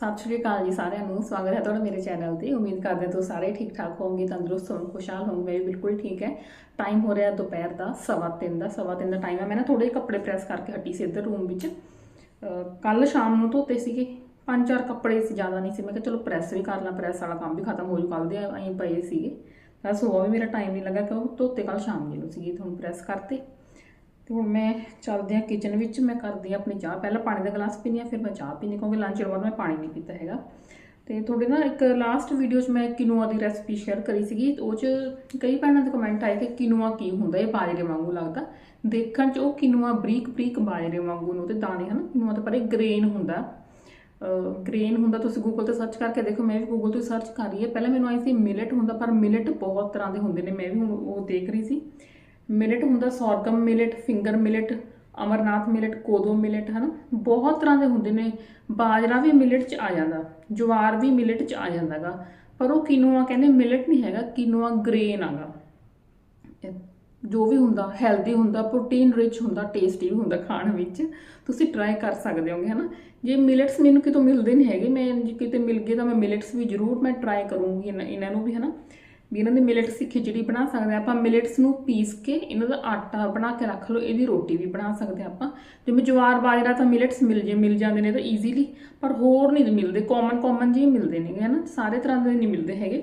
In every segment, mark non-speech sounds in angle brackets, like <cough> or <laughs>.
ਸਤਿ ਸ਼੍ਰੀ ਅਕਾਲ ਜੀ ਸਾਰਿਆਂ ਨੂੰ, ਸਵਾਗਤ ਹੈ ਤੁਹਾਡਾ ਮੇਰੇ ਚੈਨਲ ਤੇ। ਉਮੀਦ ਕਰਦੇ ਹਾਂ ਤੁਸੀਂ ਸਾਰੇ ਠੀਕ ਠਾਕ ਹੋਵੋਗੇ, ਤੰਦਰੁਸਤ ਹੋਵੋਗੇ, ਖੁਸ਼ਹਾਲ ਹੋਵੋਗੇ। ਵੀ ਬਿਲਕੁਲ ਠੀਕ ਹੈ। ਟਾਈਮ ਹੋ ਰਿਹਾ ਦੁਪਹਿਰ ਦਾ ਸਵਾ ਤਿੰਨ ਦਾ। ਸਵਾ ਤਿੰਨ ਦਾ ਟਾਈਮ ਹੈ। ਮੈਂ ਨਾ ਥੋੜੇ ਕੱਪੜੇ ਪ੍ਰੈਸ ਕਰਕੇ ਹਟੀ ਸੀ ਇੱਧਰ ਰੂਮ ਵਿੱਚ। ਕੱਲ ਸ਼ਾਮ ਨੂੰ ਧੋਤੇ ਸੀਗੇ। ਪੰਜ ਚਾਰ ਕੱਪੜੇ ਸੀ, ਜ਼ਿਆਦਾ ਨਹੀਂ ਸੀ। ਮੈਂ ਕਿਹਾ ਚਲੋ ਪ੍ਰੈਸ ਵੀ ਕਰ ਲਾਂ ਪ੍ਰੈਸ ਵਾਲਾ ਕੰਮ ਵੀ ਖਤਮ ਹੋ ਜੂ। ਕੱਲ ਦੇ ਐਂ ਪਏ ਸੀਗੇ। ਤਾਂ ਸੁਬਾਹ ਵੀ ਮੇਰਾ ਟਾਈਮ ਨਹੀਂ ਲੱਗਾ, ਕਿਉਂ? ਧੋਤੇ ਕੱਲ ਸ਼ਾਮ ਜੀ ਨੂੰ ਸੀਗੇ। ਤੁਹਾਨੂੰ ਹੁਣ ਪ੍ਰੈਸ ਕਰਤੇ। ਤੇ ਹੁਣ ਮੈਂ ਚੱਲਦੀ ਹਾਂ ਕਿਚਨ ਵਿੱਚ, ਮੈਂ ਕਰਦੀ ਹਾਂ ਆਪਣੀ ਚਾਹ। ਪਹਿਲਾਂ ਪਾਣੀ ਦਾ ਗਲਾਸ ਪੀਨੀ ਆ ਫਿਰ ਮੈਂ ਚਾਹ ਪੀਨੀ ਕਿਉਂਕਿ ਲੰਚ ਤੋਂ ਬਾਅਦ ਮੈਂ ਪਾਣੀ ਨਹੀਂ ਪੀਤਾ ਹੈਗਾ। ਤੇ ਤੁਹਾਡੇ ਨਾ ਇੱਕ ਲਾਸਟ ਵੀਡੀਓ 'ਚ ਮੈਂ ਕਿਨੂਆ ਦੀ ਰੈਸਪੀ ਸ਼ੇਅਰ ਕਰੀ ਸੀਗੀ। ਉਹ 'ਚ ਕਈ ਭੈਣਾਂ ਦੇ ਕਮੈਂਟ ਆਏ ਕਿ ਕਿਨੂਆ ਕੀ ਹੁੰਦਾ, ਇਹ ਬਾਜਰੇ ਵਾਂਗੂ ਲੱਗਦਾ। ਦੇਖਣ 'ਚ ਉਹ ਕਿਨੂਆ ਬਰੀਕ ਬਰੀਕ ਬਾਜਰੇ ਵਾਂਗੂ ਨੂੰ ਤੇ ਦਾਣੇ, ਹਨ? ਕਿਨੂਆ ਤਾਂ ਪਰ ਇਹ ਗ੍ਰੇਨ ਹੁੰਦਾ। ਗ੍ਰੇਨ ਹੁੰਦਾ, ਤੁਸੀਂ ਗੂਗਲ ਤੇ ਸਰਚ ਕਰਕੇ ਦੇਖੋ, ਮੈਂ ਵੀ ਗੂਗਲ ਤੋਂ ਸਰਚ ਕਰ ਰਹੀ ਹੈ। ਪਹਿਲਾਂ ਮੈਨੂੰ ਆਈ ਸੀ ਮਿਲਟ ਹੁੰਦਾ, ਪਰ ਮਿਲਟ ਬਹੁਤ ਤਰ੍ਹਾਂ ਦੇ ਹੁੰਦੇ ਨੇ, ਮੈਂ ਵੀ ਹੁਣ ਉਹ ਦੇਖ ਰਹੀ ਸੀ। ਮਿਲਟ ਹੁੰਦਾ, sorghum millet, finger millet, amaranth millet, kodo millet, ਹਨ? ਬਹੁਤ ਤਰ੍ਹਾਂ ਦੇ ਹੁੰਦੇ ਨੇ। ਬਾਜਰਾ ਵੀ ਮਿਲਟ ਚ ਆ ਜਾਂਦਾ, ਜਵਾਰ ਵੀ ਮਿਲਟ ਚ ਆ ਜਾਂਦਾਗਾ। ਪਰ ਉਹ ਕਿਨੂਆ ਕਹਿੰਦੇ ਮਿਲਟ ਨਹੀਂ ਹੈਗਾ, ਕਿਨੂਆ ਗ੍ਰੇਨ ਆਗਾ। ਇਹ ਜੋ ਵੀ ਹੁੰਦਾ, ਹੈਲਦੀ ਹੁੰਦਾ, ਪ੍ਰੋਟੀਨ ਰਿਚ ਹੁੰਦਾ, ਟੇਸਟੀ ਵੀ ਹੁੰਦਾ ਖਾਣ ਵਿੱਚ, ਤੁਸੀਂ ਟਰਾਈ ਕਰ ਸਕਦੇ ਹੋਗੇ, ਹਨਾ? ਜੇ ਮਿਲਟਸ ਮੈਨੂੰ ਕਿਤੋਂ ਮਿਲਦੇ ਨਹੀਂ ਹੈਗੇ, ਮੈਂ ਜੇ ਕਿਤੇ ਮਿਲ ਗਏ ਤਾਂ ਮੈਂ ਮਿਲਟਸ ਵੀ ਜ਼ਰੂਰ ਮੈਂ ਟਰਾਈ ਕਰੂੰਗੀ, ਇਹਨਾਂ- ਇਹਨਾਂ ਨੂੰ ਵੀ, ਹਨਾ? ਵੀ ਇਹਨਾਂ ਦੀ ਮਿਲਟਸ ਦੀ ਖਿਚੜੀ ਬਣਾ ਸਕਦੇ ਹਾਂ ਆਪਾਂ ਮਿਲਟਸ ਨੂੰ ਪੀਸ ਕੇ ਇਹਨਾਂ ਦਾ ਆਟਾ ਬਣਾ ਕੇ ਰੱਖ ਲਓ, ਇਹਦੀ ਰੋਟੀ ਵੀ ਬਣਾ ਸਕਦੇ ਹਾਂ ਆਪਾਂ। ਜਿਵੇਂ ਜਵਾਰ, ਬਾਜਰਾ ਤਾਂ ਮਿਲਟਸ ਮਿਲ ਜੇ, ਮਿਲ ਜਾਂਦੇ ਨੇ ਤਾਂ ਈਜ਼ੀਲੀ ਪਰ ਹੋਰ ਨਹੀਂ ਮਿਲਦੇ। ਕਾਮਨ ਕਾਮਨ ਜਿਹੇ ਮਿਲਦੇ ਨੇਗੇ, ਹਨਾ? ਸਾਰੇ ਤਰ੍ਹਾਂ ਦੇ ਨਹੀਂ ਮਿਲਦੇ ਹੈਗੇ।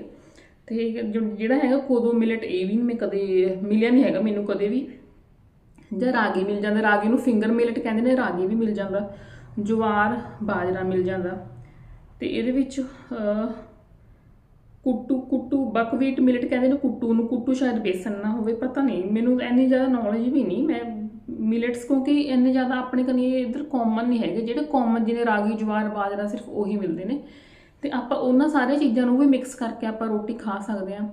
ਤੇ ਜਿਹੜਾ ਹੈਗਾ, ਕੋਦੋ ਮਿਲਟ ਇਹ ਵੀ ਮੈਂ ਕਦੇ ਮਿਲਿਆ ਨਹੀਂ ਹੈਗਾ ਮੈਨੂੰ ਕਦੇ ਵੀ। ਜਾਂ ਰਾਗੀ ਮਿਲ ਜਾਂਦਾ, ਰਾਗੀ ਨੂੰ ਫਿੰਗਰ ਮਿਲਟ ਕਹਿੰਦੇ ਨੇ, ਰਾਗੀ ਵੀ ਮਿਲ ਜਾਂਦਾ। ਜਵਾਰ, ਬਾਜਰਾ ਮਿਲ ਜਾਂਦਾ। ਤੇ ਇਹਦੇ ਵਿੱਚ ਕੁੱਟੂ ਕੁੱਟੂ ਬਕਵੀਟ ਮਿਲਟ ਕਹਿੰਦੇ ਨੇ ਕੁੱਟੂ ਨੂੰ, ਕੁੱਟੂ ਸ਼ਾਇਦ ਬੇਸਨ ਨਾ ਹੋਵੇ, ਪਤਾ ਨਹੀਂ, ਮੈਨੂੰ ਇੰਨੀ ਜ਼ਿਆਦਾ ਨੌਲੇਜ ਵੀ ਨਹੀਂ, ਮੈਂ ਮਿਲਟਸ ਕਿਉਂਕਿ ਇੰਨੇ ਜ਼ਿਆਦਾ ਆਪਣੇ ਕਨੀ ਇਧਰ ਕਾਮਨ ਨਹੀਂ ਹੈਗੇ, ਜਿਹੜੇ ਕਾਮਨ ਜਿਹਨੇ ਰਾਗੀ, ਜਵਾਰ, ਬਾਜਰਾ ਸਿਰਫ ਉਹੀ ਮਿਲਦੇ ਨੇ। ਤੇ ਆਪਾਂ ਉਹਨਾਂ ਸਾਰੀਆਂ ਚੀਜ਼ਾਂ ਨੂੰ ਵੀ ਮਿਕਸ ਕਰਕੇ ਆਪਾਂ ਰੋਟੀ ਖਾ ਸਕਦੇ ਆ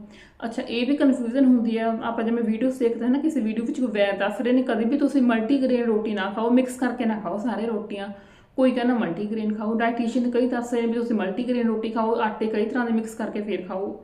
ਅੱਛਾ, ਇਹ ਵੀ ਕਨਫਿਊਜ਼ਨ ਹੁੰਦੀ ਆ, ਆਪਾਂ ਜਿਵੇਂ ਵੀਡੀਓਸ ਦੇਖਦੇ ਹਾਂ ਨਾ, ਕਿਸੇ ਵੀਡੀਓ ਵਿੱਚ ਕੋਈ ਵੈਦ ਦੱਸ ਰਹੇ ਨੇ, ਕਦੇ ਵੀ ਤੁਸੀਂ ਮਲਟੀਗ੍ਰੇਨ ਰੋਟੀ ਨਾ ਖਾਓ ਮਿਕਸ ਕਰਕੇ ਨਾ ਖਾਓ ਸਾਰੇ ਰੋਟੀਆਂ। ਕੋਈ ਕਹਿੰਦਾ ਮਲਟੀਗ੍ਰੇਨ ਖਾਓ ਡਾਈਟੀਸ਼ੀਅਨ ਕਈ ਦੱਸ ਰਹੇ ਵੀ ਤੁਸੀਂ ਮਲਟੀਗ੍ਰੇਨ ਰੋਟੀ ਖਾਓ, ਆਟੇ ਕਈ ਤਰ੍ਹਾਂ ਦੇ ਮਿਕਸ ਕਰਕੇ ਫੇਰ ਖਾਓ।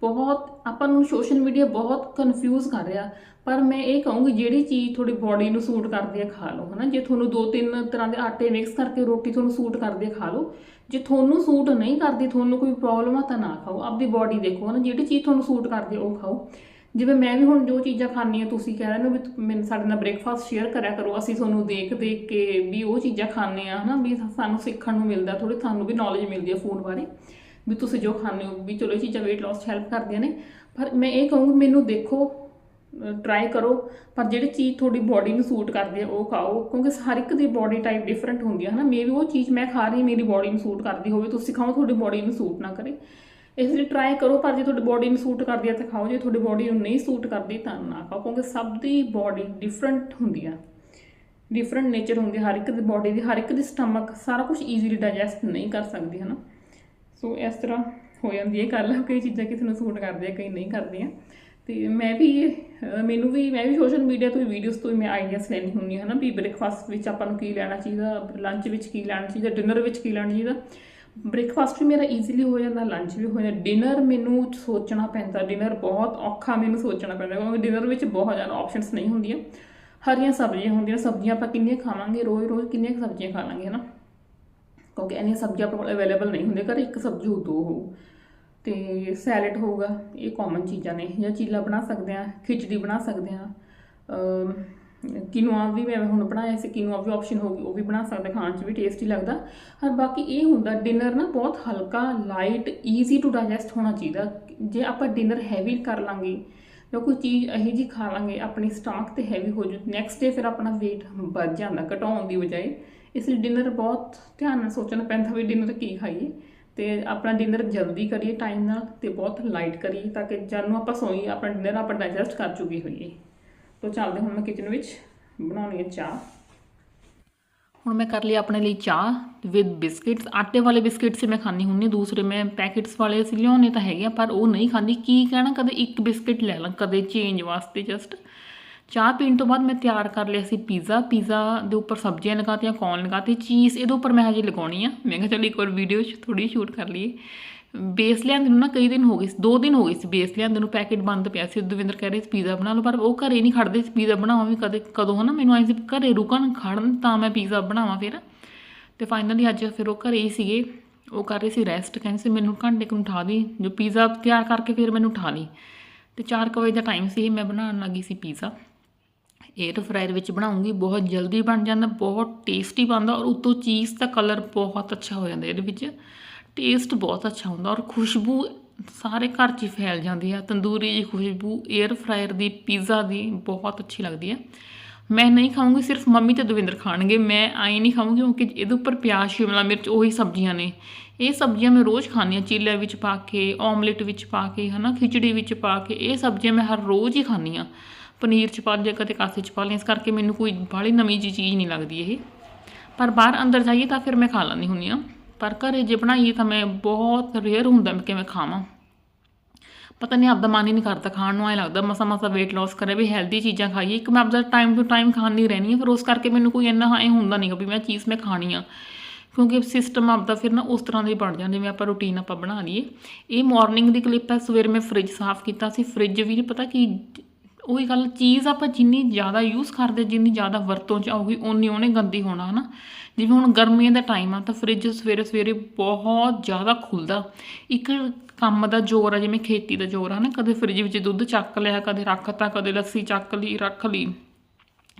ਬਹੁਤ, ਆਪਾਂ ਨੂੰ ਸੋਸ਼ਲ ਮੀਡੀਆ ਬਹੁਤ ਕਨਫਿਊਜ਼ ਕਰ ਰਿਹਾ। ਪਰ ਮੈਂ ਇਹ ਕਹੂੰਗੀ, ਜਿਹੜੀ ਚੀਜ਼ ਤੁਹਾਡੀ ਬਾਡੀ ਨੂੰ ਸੂਟ ਕਰਦੀ ਹੈ, ਖਾ ਲਓ, ਹਨਾ? ਜੇ ਤੁਹਾਨੂੰ ਦੋ ਤਿੰਨ ਤਰ੍ਹਾਂ ਦੇ ਆਟੇ ਮਿਕਸ ਕਰਕੇ ਰੋਟੀ ਤੁਹਾਨੂੰ ਸੂਟ ਕਰਦੀ ਹੈ, ਖਾ ਲਓ। ਜੇ ਤੁਹਾਨੂੰ ਸੂਟ ਨਹੀਂ ਕਰਦੀ, ਤੁਹਾਨੂੰ ਕੋਈ ਪ੍ਰੋਬਲਮ ਆ ਤਾਂ ਨਾ ਖਾਓ। ਆਪਦੀ ਬਾਡੀ ਦੇਖੋ, ਹਨਾ? ਜਿਹੜੀ ਚੀਜ਼ ਤੁਹਾਨੂੰ ਸੂਟ ਕਰਦੀ ਉਹ ਖਾਓ। ਜਿਵੇਂ ਮੈਂ ਵੀ ਹੁਣ ਜੋ ਚੀਜ਼ਾਂ ਖਾਂਦੀ ਆ ਤੁਸੀਂ ਕਹਿ ਰਹੇ ਹੋ ਵੀ ਮੈਨੂੰ ਸਾਡੇ ਨਾਲ ਬ੍ਰੇਕਫਾਸਟ ਸ਼ੇਅਰ ਕਰਿਆ ਕਰੋ, ਅਸੀਂ ਤੁਹਾਨੂੰ ਦੇਖ ਦੇਖ ਕੇ ਵੀ ਉਹ ਚੀਜ਼ਾਂ ਖਾਂਦੇ ਆ ਹਨਾ, ਵੀ ਸਾਨੂੰ ਸਿੱਖਣ ਨੂੰ ਮਿਲਦਾ ਥੋੜੀ ਤੁਹਾਨੂੰ ਵੀ ਨੌਲੇਜ ਮਿਲਦੀ ਹੈ ਫੂਡ ਬਾਰੇ, ਵੀ ਤੁਸੀਂ ਜੋ ਖਾਂਦੇ ਹੋ, ਵੀ ਚਲੋ ਇਹ ਚੀਜ਼ਾਂ weight loss 'ਚ ਹੈਲਪ ਕਰਦੀਆਂ ਨੇ, ਪਰ ਮੈਂ ਇਹ ਕਹੂੰਗੀ, ਮੈਨੂੰ ਦੇਖੋ ਟਰਾਈ ਕਰੋ, ਪਰ ਜਿਹੜੀ ਚੀਜ਼ ਤੁਹਾਡੀ ਬਾਡੀ ਨੂੰ ਸੂਟ ਕਰਦੀ ਹੈ, ਉਹ ਖਾਓ, ਕਿਉਂਕਿ ਹਰ ਇੱਕ ਦੀ ਬਾਡੀ ਟਾਈਪ ਡਿਫਰੈਂਟ ਹੁੰਦੀ ਹੈ, ਹਨਾ ਮੇਬੀ ਉਹ ਚੀਜ਼ ਮੈਂ ਖਾ ਰਹੀ ਮੇਰੀ ਬਾਡੀ ਨੂੰ ਸੂਟ ਕਰਦੀ ਹੋਵੇ, ਤੁਸੀਂ ਖਾਓ, ਤੁਹਾਡੀ ਬਾਡੀ ਨੂੰ ਸੂਟ ਨਾ ਕਰੇ। ਇਸ ਲਈ ਟਰਾਈ ਕਰੋ, ਪਰ ਜੇ ਤੁਹਾਡੀ ਬੋਡੀ ਨੂੰ ਸੂਟ ਕਰਦੀ ਹੈ ਤਾਂ ਖਾਓ, ਜੇ ਤੁਹਾਡੀ ਬੋਡੀ ਨੂੰ ਨਹੀਂ ਸੂਟ ਕਰਦੀ ਤਾਂ ਨਾ ਖਾਓ, ਕਿਉਂਕਿ ਸਭ ਦੀ ਬੋਡੀ ਡਿਫਰੈਂਟ ਹੁੰਦੀ ਆ। ਡਿਫਰੈਂਟ ਨੇਚਰ ਹੁੰਦੀ ਹਰ ਇੱਕ ਦੀ ਬਾਡੀ ਦੀ, ਹਰ ਇੱਕ ਦੀ ਸਟਮਕ ਸਾਰਾ ਕੁਝ ਈਜ਼ੀਲੀ ਡਾਈਜੈਸਟ ਨਹੀਂ ਕਰ ਸਕਦੀ ਹੈ ਨਾ ਸੋ ਇਸ ਤਰ੍ਹਾਂ ਹੋ ਜਾਂਦੀ ਹੈ ਗੱਲ, ਕਈ ਚੀਜ਼ਾਂ ਕਿਸੇ ਨੂੰ ਸੂਟ ਕਰਦੀਆਂ ਕਈ ਨਹੀਂ ਕਰਦੀਆਂ ਤੇ ਮੈਂ ਵੀ ਮੈਨੂੰ ਵੀ, ਮੈਂ ਵੀ ਸੋਸ਼ਲ ਮੀਡੀਆ ਤੋਂ ਵੀਡੀਓਜ਼ ਤੋਂ ਹੀ ਮੈਂ ਆਈਡੀਆਸ ਲੈਣੀ ਹੁੰਦੀ ਹਾਂ ਨਾ ਵੀ ਬ੍ਰੇਕਫਾਸਟ ਵਿੱਚ ਆਪਾਂ ਨੂੰ ਕੀ ਲੈਣਾ ਚਾਹੀਦਾ ਲੰਚ ਵਿੱਚ ਕੀ ਲੈਣਾ ਚਾਹੀਦਾ ਡਿਨਰ ਵਿੱਚ ਕੀ ਲੈਣਾ ਚਾਹੀਦਾ। ਬ੍ਰੇਕਫਾਸਟ ਵੀ ਮੇਰਾ ਈਜ਼ੀਲੀ ਹੋ ਜਾਂਦਾ ਲੰਚ ਵੀ ਹੋ ਜਾਂਦਾ। ਡਿਨਰ ਮੈਨੂੰ ਸੋਚਣਾ ਪੈਂਦਾ ਡਿਨਰ ਬਹੁਤ ਔਖਾ ਮੈਨੂੰ ਸੋਚਣਾ ਪੈਂਦਾ, ਕਿਉਂਕਿ ਡਿਨਰ ਵਿੱਚ ਬਹੁਤ ਜ਼ਿਆਦਾ ਆਪਸ਼ਨਸ ਨਹੀਂ ਹੁੰਦੀਆਂ। ਹਰੀਆਂ ਸਬਜ਼ੀਆਂ ਹੁੰਦੀਆਂ, ਸਬਜ਼ੀਆਂ ਆਪਾਂ ਕਿੰਨੀਆਂ ਖਾਵਾਂਗੇ, ਰੋਜ਼ ਰੋਜ਼ ਕਿੰਨੀਆਂ ਕੁ ਸਬਜ਼ੀਆਂ ਖਾ ਲਾਂਗੇ ਹਨਾ? ਕਿਉਂਕਿ ਇੰਨੀਆਂ ਸਬਜ਼ੀਆਂ ਆਪਣੇ ਕੋਲ ਅਵੇਲੇਬਲ ਨਹੀਂ ਹੁੰਦੀਆਂ, ਘਰ ਇੱਕ ਸਬਜ਼ੀ ਹੋ ਦੋ ਹੋ ਤੇ ਸੈਲਡ ਹੋਊਗਾ, ਇਹ ਕਾਮਨ ਚੀਜ਼ਾਂ ਨੇ। ਜਾਂ ਚੀਲਾ ਬਣਾ ਸਕਦੇ ਆ ਖਿਚੜੀ ਬਣਾ ਸਕਦੇ ਆ ਕਿਨੂਆ ਵੀ ਮੈਂ ਹੁਣ ਬਣਾਇਆ ਸੀ ਕਿਨੂਆ ਵੀ ਆਪਸ਼ਨ ਹੋਗੀ ਉਹ ਵੀ ਬਣਾ ਸਕਦੇ, ਖਾਣ 'ਚ ਵੀ ਟੇਸਟੀ ਲੱਗਦਾ। ਹਰ ਬਾਕੀ ਇਹ ਹੁੰਦਾ ਡਿਨਰ ਨਾ ਬਹੁਤ ਹਲਕਾ ਲਾਈਟ ਈਜ਼ੀ ਟੂ ਡਾਈਜੈਸਟ ਹੋਣਾ ਚਾਹੀਦਾ। ਜੇ ਆਪਾਂ ਡਿਨਰ ਹੈਵੀ ਕਰ ਲਾਂਗੇ ਜਾਂ ਕੋਈ ਚੀਜ਼ ਇਹੋ ਜੀ ਖਾ ਲਾਂਗੇ, ਆਪਣੀ ਸਟਾਕ ਤੇ ਹੈਵੀ ਹੋ ਜੂ ਨੈਕਸਟ ਡੇ ਫਿਰ ਆਪਣਾ weight ਵੱਧ ਜਾਂਦਾ, ਘਟਾਉਣ ਦੀ ਬਜਾਏ। ਇਸ ਲਈ ਡਿਨਰ ਬਹੁਤ ਧਿਆਨ ਨਾਲ ਸੋਚਣਾ ਪੈਂਦਾ ਵੀ ਡਿਨਰ ਕੀ ਖਾਈਏ। ਤੇ ਆਪਣਾ ਡਿਨਰ ਜਲਦੀ ਕਰੀਏ ਟਾਈਮ ਨਾਲ, ਤੇ ਬਹੁਤ ਲਾਈਟ ਕਰੀਏ, ਤਾਂ ਕਿ ਜਦ ਨੂੰ ਆਪਾਂ ਸੋਈਏ, ਆਪਣਾ ਡਿਨਰ ਆਪਾਂ ਡਾਈਜੈਸਟ ਕਰ ਚੁੱਕੇ ਹੋਈਏ। ਤੋ ਚੱਲਦੇ ਹੁਣ ਮੈਂ ਕਿਚਨ ਵਿੱਚ, ਬਣਾਉਣੀ ਹੈ ਚਾਹ। ਹੁਣ ਮੈਂ ਕਰ ਲਈ ਆਪਣੇ ਲਈ ਚਾਹ ਵਿਦ ਬਿਸਕਿਟਸ ਆਟੇ ਵਾਲੇ ਬਿਸਕਿਟਸ ਮੈਂ ਖਾਣੀ ਹੁੰਦੀ ਦੂਸਰੇ ਮੈਂ ਪੈਕੇਟਸ ਵਾਲੇ ਅਸੀਂ ਲਿਆਉਣੇ ਤਾਂ ਹੈਗੇ ਆ, ਪਰ ਉਹ ਨਹੀਂ ਖਾਂਦੀ। ਕੀ ਕਹਿਣਾ, ਕਦੇ ਇੱਕ ਬਿਸਕਿਟ ਲੈ ਲਾਂ, ਕਦੇ ਚੇਂਜ ਵਾਸਤੇ ਜਸਟ ਚਾਹ ਪੀਣ ਤੋਂ ਬਾਅਦ ਮੈਂ ਤਿਆਰ ਕਰ ਲਿਆ ਸੀ ਪੀਜ਼ਾ ਪੀਜ਼ਾ ਦੇ ਉੱਪਰ ਸਬਜ਼ੀਆਂ ਲਗਾਤੀਆਂ ਕੌਰਨ ਲਗਾਤੀ ਚੀਜ਼ ਇਹਦੇ ਉੱਪਰ ਮੈਂ ਹਜੇ ਲਗਾਉਣੀ ਆ। ਮੈਂ ਕਿਹਾ ਚੱਲ ਇੱਕ ਵਾਰ ਵੀਡੀਓ 'ਚ ਥੋੜੀ ਸ਼ੂਟ ਕਰ ਲਈਏ। ਬੇਸ ਲਿਆਂਦੇ ਨੂੰ ਨਾ ਕਈ ਦਿਨ ਹੋ ਗਏ ਸੀ, ਦੋ ਦਿਨ ਹੋ ਗਏ ਸੀ ਬੇਸ ਲਿਆਂਦੇ ਨੂੰ, ਪੈਕੇਟ ਬੰਦ ਪਿਆ ਸੀ, ਦਵਿੰਦਰ ਕਹਿ ਰਹੇ ਸੀ ਪੀਜ਼ਾ ਬਣਾ ਲਓ, ਪਰ ਉਹ ਘਰੇ ਨਹੀਂ ਖੜਦੇ ਸੀ ਪੀਜ਼ਾ ਬਣਾਵਾਂ ਵੀ ਕਦੇ, ਕਦੋਂ ਹਨਾ, ਮੈਨੂੰ ਆਈ ਸੀ ਘਰੇ ਰੁਕਣ ਖੜਨ ਤਾਂ ਮੈਂ ਪੀਜ਼ਾ ਬਣਾਵਾਂ ਫਿਰ। ਤੇ ਫਾਈਨਲੀ ਅੱਜ ਫਿਰ ਉਹ ਘਰੇ ਹੀ ਸੀਗੇ, ਉਹ ਕਰ ਰਹੇ ਸੀ ਰੈਸਟ ਕਹਿੰਦੇ ਸੀ ਮੈਨੂੰ ਘੰਟੇ ਕੁ ਉਠਾ ਦੀ, ਜੋ ਪੀਜ਼ਾ ਤਿਆਰ ਕਰਕੇ ਫਿਰ ਮੈਨੂੰ ਉਠਾ ਲਈ ਤੇ 4 ਵਜੇ ਦਾ ਟਾਈਮ ਸੀ, ਮੈਂ ਬਣਾਉਣ ਲੱਗੀ ਸੀ ਪੀਜ਼ਾ। 에ਅਰ ਫਰਾਇਰ ਵਿੱਚ ਬਣਾਉਂਗੀ, ਬਹੁਤ ਜਲਦੀ ਬਣ ਜਾਂਦਾ, ਬਹੁਤ ਟੇਸਟੀ ਬਣਦਾ ਔਰ ਉਤੋਂ ਚੀਜ਼ ਦਾ ਕਲਰ ਬਹੁਤ ਅੱਛਾ ਹੋ ਜਾਂਦਾ ਇਹਦੇ ਵਿੱਚ। ਟੇਸਟ ਬਹੁਤ ਅੱਛਾ ਹੁੰਦਾ ਔਰ ਖੁਸ਼ਬੂ ਸਾਰੇ ਘਰ 'ਚ ਹੀ ਫੈਲ ਜਾਂਦੀ ਹੈ। ਤੰਦੂਰੀ ਦੀ ਖੁਸ਼ਬੂ 에ਅਰ ਫਰਾਇਰ ਦੀ ਪੀਜ਼ਾ ਦੀ ਬਹੁਤ ਅੱਛੀ ਲੱਗਦੀ ਹੈ। ਮੈਂ ਨਹੀਂ ਖਾਊਂਗੀ, ਸਿਰਫ ਮੰਮੀ ਤੇ ਦਵਿੰਦਰ ਖਾਣਗੇ। ਮੈਂ ਆਈ ਨਹੀਂ ਖਾਊਂਗੀ ਕਿਉਂਕਿ ਇਹਦੇ ਉੱਪਰ ਪਿਆਜ਼, ਸ਼ਿਮਲਾ ਮਿਰਚ ਉਹੀ ਸਬਜ਼ੀਆਂ ਨੇ। ਇਹ ਸਬਜ਼ੀਆਂ ਮੈਂ ਰੋਜ਼ ਖਾਂਦੀ ਹਾਂ, ਚੀਲੇ ਵਿੱਚ ਪਾ ਕੇ ਆਮਲੇਟ ਵਿੱਚ ਪਾ ਕੇ, ਹਨਾ, ਖਿਚੜੀ ਵਿੱਚ ਪਾ ਕੇ, ਇਹ ਸਬਜ਼ੀਆਂ ਮੈਂ ਹਰ ਰੋਜ਼ ਹੀ ਖਾਂਦੀ ਹਾਂ। ਪਨੀਰ ਚ ਪਾ ਲਿਆ ਕਦੇ ਕਾਸੇ ਚ ਪਾ ਲਿਆ, ਇਸ ਕਰਕੇ ਮੈਨੂੰ ਕੋਈ ਬਾਹਲੀ ਨਵੀਂ ਜਿਹੀ ਚੀਜ਼ ਨਹੀਂ ਲੱਗਦੀ ਇਹ। ਪਰ ਬਾਹਰ ਅੰਦਰ ਜਾਈਏ ਤਾਂ ਫਿਰ ਮੈਂ ਖਾ ਲੈਂਦੀ ਹੁੰਦੀ ਹਾਂ। ਪਰ ਘਰੇ ਜੇ ਬਣਾਈਏ ਤਾਂ ਮੈਂ ਬਹੁਤ ਰੇਅਰ ਹੁੰਦਾ ਮੈਂ ਕਿਵੇਂ ਖਾਵਾਂ। ਪਤਾ ਨਹੀਂ ਆਪਦਾ ਮਨ ਹੀ ਨਹੀਂ ਕਰਦਾ ਖਾਣ ਨੂੰ, ਐ ਲੱਗਦਾ ਮਸਾ ਮਸਾ weight loss ਕਰੇ ਵੀ ਹੈਲਦੀ ਚੀਜ਼ਾਂ ਖਾਈਏ। ਇੱਕ ਮੈਂ ਆਪਦਾ ਟਾਈਮ ਟੂ ਟਾਈਮ ਖਾਂਦੀ ਰਹਿਣੀ ਹੈ, ਫਿਰ ਉਸ ਕਰਕੇ ਮੈਨੂੰ ਕੋਈ ਇੰਨਾ ਐ ਹੁੰਦਾ ਨਹੀਂ ਵੀ ਮੈਂ ਚੀਜ਼ ਮੈਂ ਖਾਣੀ ਆ। ਕਿਉਂਕਿ ਸਿਸਟਮ ਆਪਦਾ ਫਿਰ ਨਾ ਉਸ ਤਰ੍ਹਾਂ ਦੇ ਬਣ ਜਾਂਦਾ, ਜਿਵੇਂ ਆਪਾਂ ਰੂਟੀਨ ਆਪਾਂ ਬਣਾ ਲਈਏ। ਇਹ ਮਾਰਨਿੰਗ ਦੀ ਕਲਿੱਪ ਹੈ, ਸਵੇਰ ਮੈਂ ਫ੍ਰਿਜ ਸਾਫ਼ ਕੀਤਾ ਸੀ। ਫ੍ਰਿਜ ਵੀ ਨਹੀਂ ਪਤਾ ਕਿ ਉਹੀ ਗੱਲ, ਚੀਜ਼ ਆਪਾਂ ਜਿੰਨੀ ਜ਼ਿਆਦਾ ਯੂਜ਼ ਕਰਦੇ, ਜਿੰਨੀ ਜ਼ਿਆਦਾ ਵਰਤੋਂ ਚ ਆਊਗੀ, ਓਨੀ ਉਹਨੇ ਗੰਦੀ ਹੋਣਾ, ਹਨਾ? ਜਿਵੇਂ ਹੁਣ ਗਰਮੀਆਂ ਦਾ ਟਾਈਮ ਆ, ਤਾਂ ਫ੍ਰਿਜ ਸਵੇਰੇ ਸਵੇਰੇ ਬਹੁਤ ਜ਼ਿਆਦਾ ਖੁੱਲਦਾ। ਇੱਕ ਕੰਮ ਦਾ ਜ਼ੋਰ ਆ, ਜਿਵੇਂ ਖੇਤੀ ਦਾ ਜ਼ੋਰ ਆ ਨਾ ਕਦੇ ਫ੍ਰਿਜ ਵਿੱਚ ਦੁੱਧ ਚੱਕ ਲਿਆ, ਕਦੇ ਰੱਖਤਾ, ਕਦੇ ਲੱਸੀ ਚੱਕ ਲਈ, ਰੱਖ ਲਈ,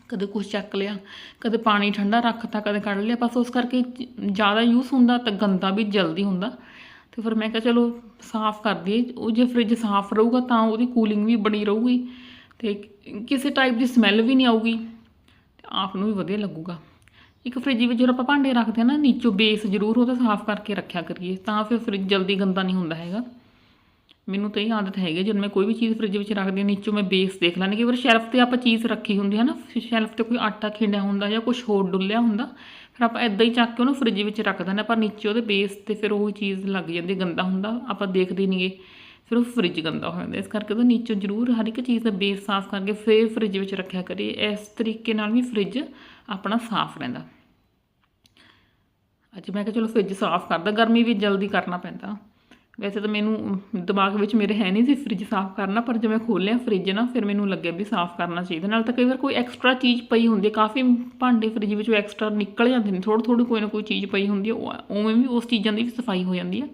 ਕਦੇ ਕੁਝ ਚੱਕ ਲਿਆ, ਕਦੇ ਪਾਣੀ ਠੰਡਾ ਰੱਖਤਾ, ਕਦੇ ਕੱਢ ਲਿਆ, ਬਸ ਉਸ ਕਰਕੇ ਜ਼ਿਆਦਾ ਯੂਜ਼ ਹੁੰਦਾ, ਤਾਂ ਗੰਦਾ ਵੀ ਜਲਦੀ ਹੁੰਦਾ। ਤੇ ਫਿਰ ਮੈਂ ਕਿਹਾ, ਚਲੋ, ਸਾਫ਼ ਕਰ ਦਈਏ, ਉਹ ਜੇ ਫ੍ਰਿਜ ਸਾਫ਼ ਰਹੂਗਾ, ਤਾਂ ਉਹਦੀ ਕੂਲਿੰਗ ਵੀ ਬਣੀ ਰਹੂਗੀ। ਤੇ ਕਿਸੇ ਟਾਈਪ ਦੀ ਸਮੈਲ ਵੀ ਨਹੀਂ ਆਊਗੀ। ਤੇ ਆਪ ਨੂੰ ਵੀ ਵਧੀਆ ਲੱਗੂਗਾ। ਇੱਕ ਫ੍ਰਿਜ ਵਿੱਚ ਜਦੋਂ ਆਪਾਂ ਭਾਂਡੇ ਰੱਖਦੇ ਆ ਨਾ, ਨੀਚੋਂ ਬੇਸ ਜ਼ਰੂਰ ਉਹਦਾ ਸਾਫ਼ ਕਰਕੇ ਰੱਖਿਆ ਕਰੀਏ, ਤਾਂ ਫਿਰ ਫ੍ਰਿਜ ਜਲਦੀ ਗੰਦਾ ਨਹੀਂ ਹੁੰਦਾ ਹੈਗਾ। ਮੈਨੂੰ ਤਾਂ ਇਹ ਆਦਤ ਹੈਗੀ ਜਦੋਂ ਮੈਂ ਕੋਈ ਵੀ ਚੀਜ਼ ਫ੍ਰਿਜ ਵਿੱਚ ਰੱਖਦੀ ਹਾਂ, ਨੀਚੋਂ ਮੈਂ ਬੇਸ ਦੇਖ ਲੈਂਦੀ ਕਿ ਵਾਰ ਸ਼ੈਲਫ ਤੇ ਆਪਾਂ ਚੀਜ਼ ਰੱਖੀ ਹੁੰਦੀ ਹੈ ਨਾ ਸ਼ੈਲਫ ਤੇ ਕੋਈ ਆਟਾ ਖਿੰਡਿਆ ਹੁੰਦਾ ਜਾਂ ਕੁਝ ਹੋਰ ਡੁੱਲਿਆ ਹੁੰਦਾ, ਫਿਰ ਆਪਾਂ ਇਦਾਂ ਹੀ ਚੱਕ ਕੇ ਉਹਨੂੰ ਫ੍ਰਿਜ ਵਿੱਚ ਰੱਖ ਦਿੰਦੇ ਹਾਂ, ਪਰ ਨੀਚੇ ਉਹਦੇ ਬੇਸ ਤੇ ਫਿਰ ਉਹ ਚੀਜ਼ ਲੱਗ ਜਾਂਦੀ ਗੰਦਾ ਹੁੰਦਾ, ਆਪਾਂ ਦੇਖਦੇ ਨਹੀਂਗੇ ਫਿਰ ਉਹ ਫ੍ਰਿਜ ਗੰਦਾ ਹੋ ਜਾਂਦਾ। ਇਸ ਕਰਕੇ ਉਹਦਾ ਨੀਚੋਂ ਜ਼ਰੂਰ ਹਰ ਇੱਕ ਚੀਜ਼ ਦਾ ਬੇਸ ਸਾਫ਼ ਕਰਕੇ ਫਿਰ ਫ੍ਰਿਜ ਵਿੱਚ ਰੱਖਿਆ ਕਰੀਏ। ਇਸ ਤਰੀਕੇ ਨਾਲ ਵੀ ਫ੍ਰਿਜ ਆਪਣਾ ਸਾਫ਼ ਰਹਿੰਦਾ। ਅੱਜ ਮੈਂ ਕਿਹਾ ਚਲੋ ਫ੍ਰਿਜ ਸਾਫ਼ ਕਰਦਾ, ਗਰਮੀ ਵੀ ਜਲਦੀ ਕਰਨਾ ਪੈਂਦਾ। ਵੈਸੇ ਤਾਂ ਮੈਨੂੰ ਦਿਮਾਗ ਵਿੱਚ ਮੇਰੇ ਹੈ ਨਹੀਂ ਸੀ ਫ੍ਰਿਜ ਸਾਫ਼ ਕਰਨਾ, ਪਰ ਜਦੋਂ ਮੈਂ ਖੋਲ੍ਹਿਆ ਫ੍ਰਿਜ ਨਾ, ਫਿਰ ਮੈਨੂੰ ਲੱਗਿਆ ਵੀ ਸਾਫ਼ ਕਰਨਾ ਚਾਹੀਦਾ। ਨਾਲ ਤਾਂ ਕਈ ਵਾਰ ਕੋਈ ਐਕਸਟਰਾ ਚੀਜ਼ ਪਈ ਹੁੰਦੀ ਹੈ, ਕਾਫੀ ਭਾਂਡੇ ਫ੍ਰਿਜ ਵਿੱਚੋਂ ਐਕਸਟਰਾ ਨਿਕਲ ਜਾਂਦੇ ਨੇ, ਥੋੜ੍ਹੀ ਥੋੜ੍ਹੀ ਕੋਈ ਨਾ ਕੋਈ ਚੀਜ਼ ਪਈ ਹੁੰਦੀ ਹੈ ਉਵੇਂ ਵੀ ਉਸ ਚੀਜ਼ਾਂ ਦੀ ਵੀ ਸਫ਼ਾਈ ਹੋ ਜਾਂਦੀ ਹੈ।